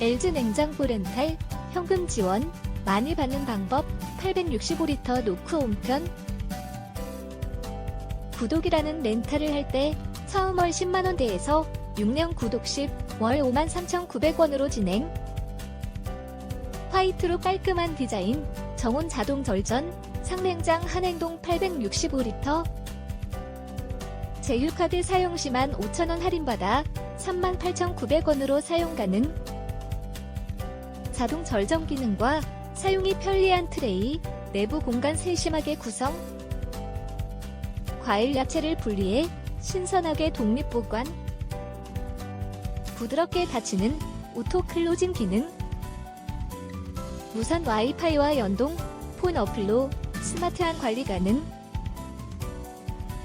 LG 냉장고 렌탈, 현금 지원, 많이 받는 방법, 865리터 노크 온편. 구독이라는 렌탈을 할 때 처음 월 10만원대에서 6년 구독 시 월 53,900원으로 진행. 화이트로 깔끔한 디자인, 정온 자동 절전, 상냉장 한행동 865리터. 제휴카드 사용 시만 5,000원 할인받아 38,900원으로 사용 가능. 자동 절전 기능과 사용이 편리한 트레이, 내부 공간 세심하게 구성. 과일 야채를 분리해 신선하게 독립 보관. 부드럽게 닫히는 오토 클로징 기능. 무선 와이파이와 연동, 폰 어플로 스마트한 관리 가능.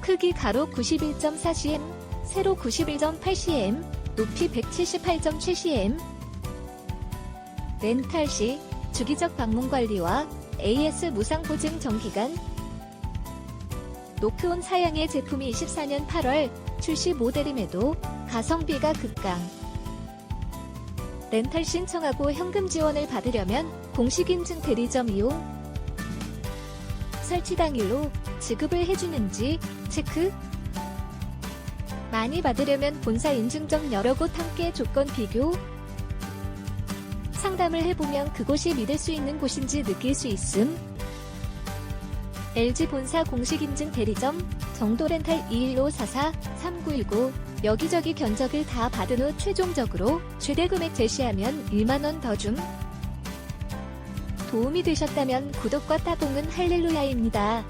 크기 가로 91.4cm, 세로 91.8cm, 높이 178.7cm. 렌탈 시 주기적 방문 관리와 AS 무상 보증 정기간. 노크온 사양의 제품이 24년 8월 출시 모델임에도 가성비가 극강. 렌탈 신청하고 현금 지원을 받으려면 공식 인증 대리점 이용. 설치 당일로 지급을 해주는지 체크. 많이 받으려면 본사 인증점 여러 곳 함께 조건 비교. 상담을 해보면 그곳이 믿을 수 있는 곳인지 느낄 수 있음. LG 본사 공식 인증 대리점 정도 렌탈 21544-3919 여기저기 견적을 다 받은 후 최종적으로 최대 금액 제시하면 1만원 더 줌. 도움이 되셨다면 구독과 따봉은 할렐루야입니다.